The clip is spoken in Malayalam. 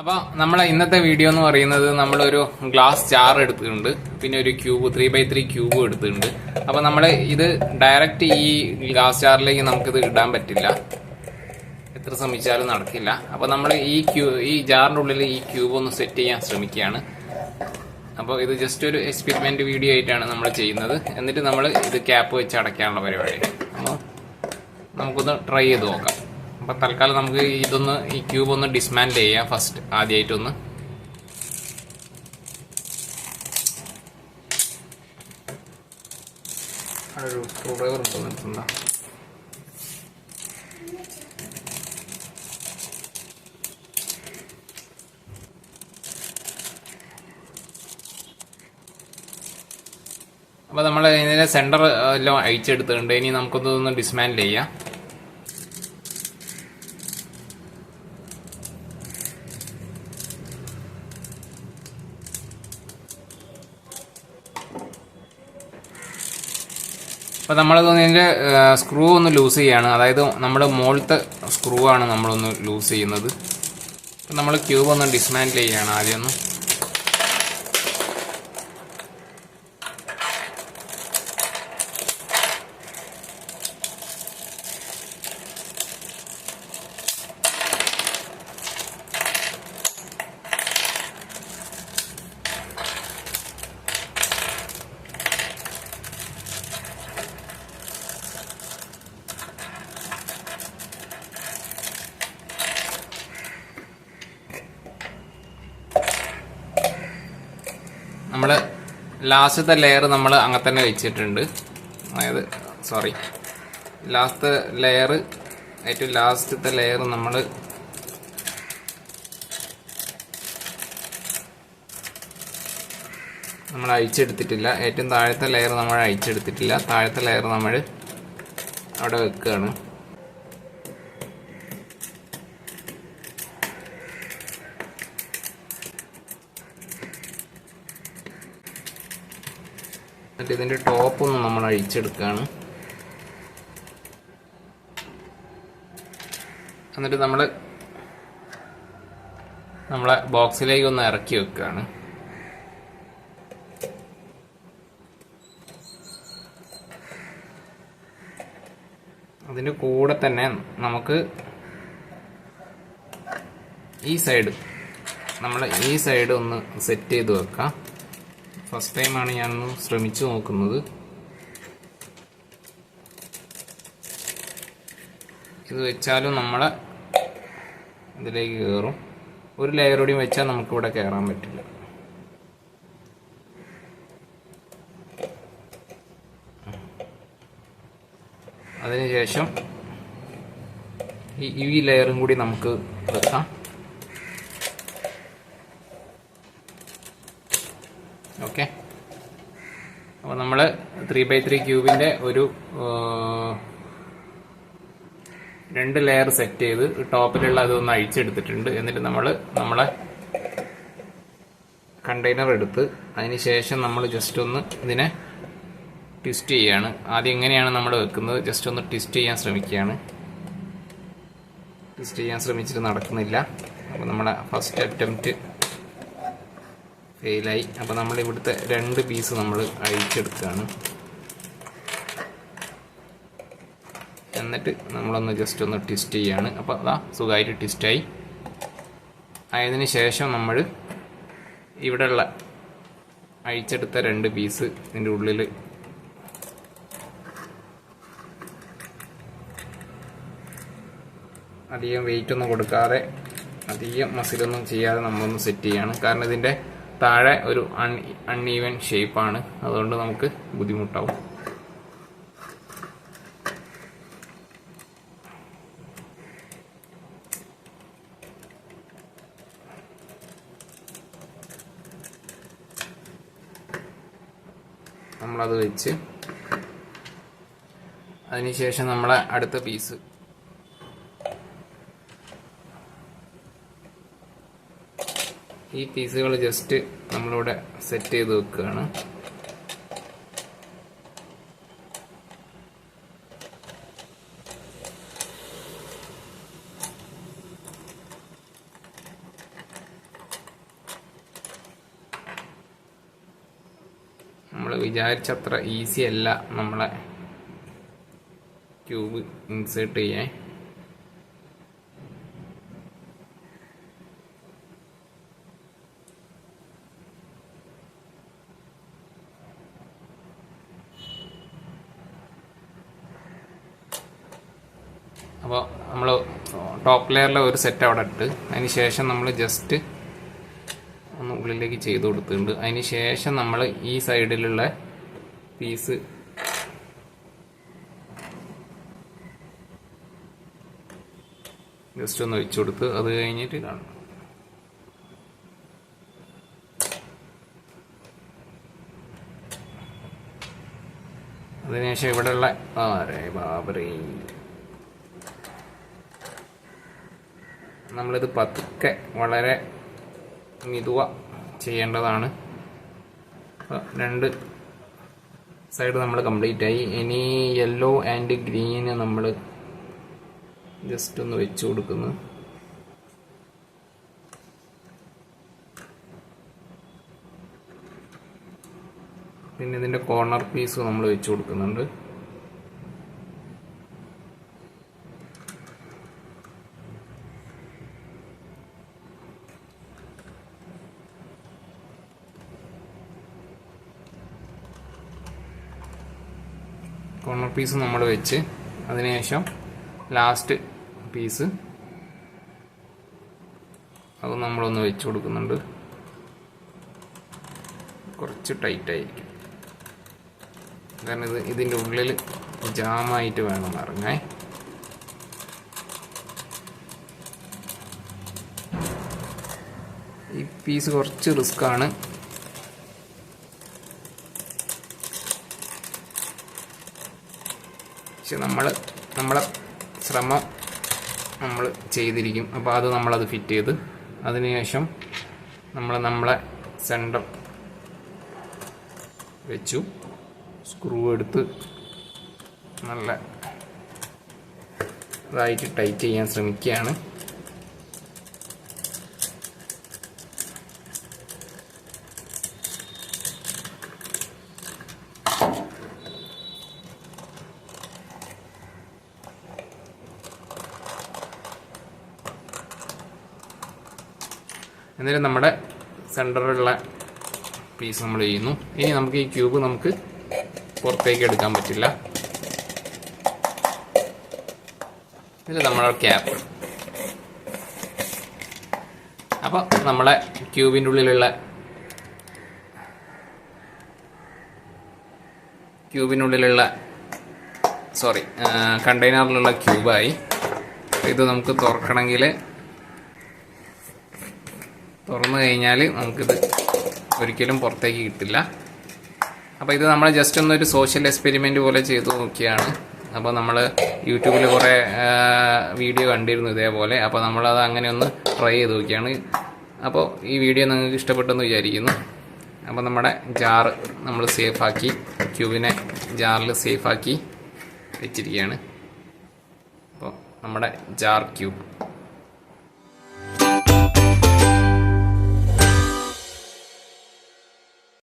അപ്പൊ നമ്മളെ ഇന്നത്തെ വീഡിയോ എന്ന് പറയുന്നത് നമ്മളൊരു ഗ്ലാസ് ജാർ എടുത്തിട്ടുണ്ട്. പിന്നെ ഒരു cube three by three cube എടുത്തിട്ടുണ്ട്. അപ്പോൾ നമ്മൾ ഇത് ഡയറക്റ്റ് ഈ ഗ്ലാസ് ജാറിലേക്ക് നമുക്കിത് ഇടാൻ പറ്റില്ല. എത്ര ശ്രമിച്ചാലും നടക്കില്ല. അപ്പോൾ നമ്മൾ ഈ ക്യൂ ഈ ജാറിന്റെ ഉള്ളിൽ ഈ ക്യൂബ് ഒന്ന് സെറ്റ് ചെയ്യാൻ ശ്രമിക്കുകയാണ്. അപ്പോൾ ഇത് ജസ്റ്റ് ഒരു എക്സ്പെരിമെന്റ് വീഡിയോ ആയിട്ടാണ് നമ്മൾ ചെയ്യുന്നത്. എന്നിട്ട് നമ്മൾ ഇത് ക്യാപ്പ് വെച്ച് അടയ്ക്കാനുള്ള പരിപാടി. അപ്പോൾ നമുക്കൊന്ന് ട്രൈ ചെയ്ത് നോക്കാം. അപ്പൊ തൽക്കാലം നമുക്ക് ഇതൊന്ന് ഈ ക്യൂബ് ഒന്ന് ഡിസ്മാൻഡിൽ ചെയ്യാം ഫസ്റ്റ് ആദ്യമായിട്ടൊന്ന് ഒരു സ്ക്രൂ ഡ്രൈവർ ഉണ്ടോ നിർത്തുന്ന അപ്പൊ നമ്മൾ ഇതിന്റെ സെന്റർ എല്ലാം അയച്ചെടുത്തിട്ടുണ്ട് ഇനി നമുക്കൊന്ന് ഡിസ്മാൻഡിൽ ചെയ്യാം. അപ്പോൾ നമ്മളത് ഇതിന്റെ സ്ക്രൂ ഒന്ന് ലൂസ് ചെയ്യാണ്. അതായത് നമ്മൾ മുകളിലത്തെ സ്ക്രൂ ആണ് നമ്മളൊന്ന് ലൂസ് ചെയ്യുന്നത്. നമ്മൾ ക്യൂബ് ഒന്ന് ഡിസ്മാൻഡിൽ ചെയ്യുകയാണ് ആദ്യം ഒന്ന് നമ്മൾ ലാസ്റ്റത്തെ ലെയർ നമ്മൾ അങ്ങനെ തന്നെ വെച്ചിട്ടുണ്ട്. അതായത് സോറി ലാസ്റ്റ് ലെയർ ഏറ്റവും ലാസ്റ്റത്തെ ലെയർ നമ്മൾ നമ്മൾ അഴിച്ചെടുത്തിട്ടില്ല. ഏറ്റവും താഴത്തെ ലെയർ നമ്മൾ അഴിച്ചെടുത്തിട്ടില്ല. താഴത്തെ ലെയർ നമ്മൾ അവിടെ വെക്കുകയാണ്. എന്നിട്ട് ഇതിന്റെ ടോപ്പ് ഒന്ന് നമ്മൾ അഴിച്ചെടുക്കുകയാണ് എന്നിട്ട് നമ്മൾ നമ്മളെ ബോക്സിലേക്ക് ഒന്ന് ഇറക്കി വെക്കുകയാണ് അതിന്റെ കൂടെ തന്നെ നമുക്ക് ഈ സൈഡ് നമ്മൾ ഈ സൈഡ് ഒന്ന് സെറ്റ് ചെയ്ത് വെക്കാം. ഫസ്റ്റ് ടൈമാണ് ഞാനൊന്ന് ശ്രമിച്ചു നോക്കുന്നത്. ഇത് വെച്ചാലും നമ്മളെ ഇതിലേക്ക് കയറും ഒരു ലെയർ കൂടി വെച്ചാൽ നമുക്കിവിടെ കയറാൻ പറ്റില്ല. അതിനുശേഷം ഈ ഈ ലെയറും കൂടി നമുക്ക് വെക്കാം. ഓക്കെ. അപ്പോൾ നമ്മൾ ത്രീ ബൈ ത്രീ ക്യൂബിന്റെ ഒരു രണ്ട് ലെയർ സെറ്റ് ചെയ്ത് ടോപ്പിലുള്ള അതൊന്ന് അഴിച്ചെടുത്തിട്ടുണ്ട്. എന്നിട്ട് നമ്മൾ നമ്മളെ കണ്ടെയ്നർ എടുത്ത് അതിന് ശേഷം നമ്മൾ ജസ്റ്റ് ഒന്ന് ഇതിനെ ട്വിസ്റ്റ് ചെയ്യാണ്. ആദ്യം എങ്ങനെയാണ് നമ്മൾ വെക്കുന്നത്? ജസ്റ്റ് ഒന്ന് ട്വിസ്റ്റ് ചെയ്യാൻ ശ്രമിക്കുകയാണ്. ട്വിസ്റ്റ് ചെയ്യാൻ ശ്രമിച്ചിട്ട് നടക്കുന്നില്ല. അപ്പോൾ നമ്മുടെ ഫസ്റ്റ് അറ്റംപ്റ്റ് ഫെയിലായി അപ്പോൾ നമ്മൾ ഇവിടുത്തെ രണ്ട് പീസ് നമ്മൾ അഴിച്ചെടുക്കുകയാണ് എന്നിട്ട് നമ്മളൊന്ന് ജസ്റ്റ് ഒന്ന് ട്വിസ്റ്റ് ചെയ്യാണ്. അപ്പോൾ അതാ സുഖമായിട്ട് ട്വിസ്റ്റായി ആയതിനു ശേഷം നമ്മൾ ഇവിടെയുള്ള അഴിച്ചെടുത്ത രണ്ട് പീസ് ഇതിന്റെ ഉള്ളിൽ അധികം വെയിറ്റ് ഒന്നും കൊടുക്കാതെ അധികം മസിലൊന്നും ചെയ്യാതെ നമ്മളൊന്ന് സെറ്റ് ചെയ്യാണ്. കാരണം ഇതിന്റെ താഴെ ഒരു അൺ അൺഈവൻ ഷേപ്പാണ് അതുകൊണ്ട് നമുക്ക് ബുദ്ധിമുട്ടാവും. നമ്മളത് വെച്ച് അതിനുശേഷം നമ്മളെ അടുത്ത പീസ് ഈ പീസുകൾ ജസ്റ്റ് നമ്മളിവിടെ സെറ്റ് ചെയ്ത് വെക്കുകയാണ്. നമ്മൾ വിചാരിച്ചത്ര ഈസി അല്ല നമ്മളെ ക്യൂബ് ഇൻസേർട്ട് ചെയ്യാൻ. അപ്പോൾ നമ്മൾ ടോപ്പ് ലെയറിലെ ഒരു സെറ്റ് അവിടെ ഇട്ട് അതിന് ശേഷം നമ്മൾ ജസ്റ്റ് ഒന്ന് ഉള്ളിലേക്ക് ചെയ്ത് കൊടുത്തിട്ടുണ്ട്. അതിന് ശേഷം നമ്മൾ ഈ സൈഡിലുള്ള പീസ് ജസ്റ്റ് ഒന്ന് വെച്ച് കൊടുത്ത് അത് കഴിഞ്ഞിട്ട് കാണും അതിനുശേഷം ഇവിടെയുള്ള ആരേ ബാബറേ. നമ്മളിത് പതുക്കെ വളരെ മിതുവ ചെയ്യേണ്ടതാണ്. രണ്ട് സൈഡ് നമ്മൾ കംപ്ലീറ്റ് ആയി. ഇനി യെല്ലോ ആൻഡ് ഗ്രീന് നമ്മൾ ജസ്റ്റ് ഒന്ന് വെച്ച് കൊടുക്കുന്നു. പിന്നെ ഇതിന്റെ കോർണർ പീസ് നമ്മൾ വെച്ച് കൊടുക്കുന്നുണ്ട്. കോർണർ പീസ് നമ്മൾ വെച്ച് അതിനുശേഷം ലാസ്റ്റ് പീസ് അത് നമ്മളൊന്ന് വെച്ച് കൊടുക്കുന്നുണ്ട്. കുറച്ച് ടൈറ്റ് ആയിരിക്കും. കാരണം ഇത് ഇതിന്റെ ഉള്ളിൽ ജാമായിട്ട് വേണം ഇറങ്ങാൻ. ഈ പീസ് കുറച്ച് റിസ്ക് പക്ഷെ നമ്മൾ നമ്മളെ ശ്രമം നമ്മൾ ചെയ്തിരിക്കും. അപ്പോൾ അത് നമ്മളത് ഫിറ്റ് ചെയ്ത് അതിനുശേഷം നമ്മൾ നമ്മളെ സെന്റർ വെച്ചു. സ്ക്രൂ എടുത്ത് നല്ല ഇതായിട്ട് ടൈറ്റ് ചെയ്യാൻ ശ്രമിക്കുകയാണ്. എന്നിട്ട് നമ്മുടെ സെന്ററിലുള്ള പീസ് നമ്മൾ ചെയ്യുന്നു. ഇനി നമുക്ക് ഈ ക്യൂബ് നമുക്ക് പുറത്തേക്ക് എടുക്കാൻ പറ്റില്ല. ഇത് നമ്മുടെ ക്യാപ്പ് അപ്പോൾ നമ്മളെ ക്യൂബിന്റെ ഉള്ളിലുള്ള ക്യൂബിനുള്ളിലുള്ള സോറി കണ്ടെയ്നറിലുള്ള ക്യൂബായി ഇത് നമുക്ക് തുറക്കണമെങ്കിൽ തുറന്നു കഴിഞ്ഞാൽ നമുക്കിത് ഒരിക്കലും പുറത്തേക്ക് കിട്ടില്ല. അപ്പോൾ ഇത് നമ്മൾ ജസ്റ്റ് ഒന്നൊരു സോഷ്യൽ എക്സ്പെരിമെന്റ് പോലെ ചെയ്തു നോക്കിയാണ്. അപ്പോൾ നമ്മൾ യൂട്യൂബിൽ കുറേ വീഡിയോ കണ്ടിരുന്നു ഇതേപോലെ. അപ്പോൾ നമ്മളത് അങ്ങനെ ഒന്ന് ട്രൈ ചെയ്ത് നോക്കിയാണ്. അപ്പോൾ ഈ വീഡിയോ നിങ്ങൾക്ക് ഇഷ്ടപ്പെട്ടെന്ന് വിചാരിക്കുന്നു. അപ്പോൾ നമ്മുടെ ജാറ് നമ്മൾ സേഫാക്കി ക്യൂബിനെ ജാറിൽ സേഫാക്കി വെച്ചിരിക്കുകയാണ്. അപ്പോൾ നമ്മുടെ ജാർ ക്യൂബ്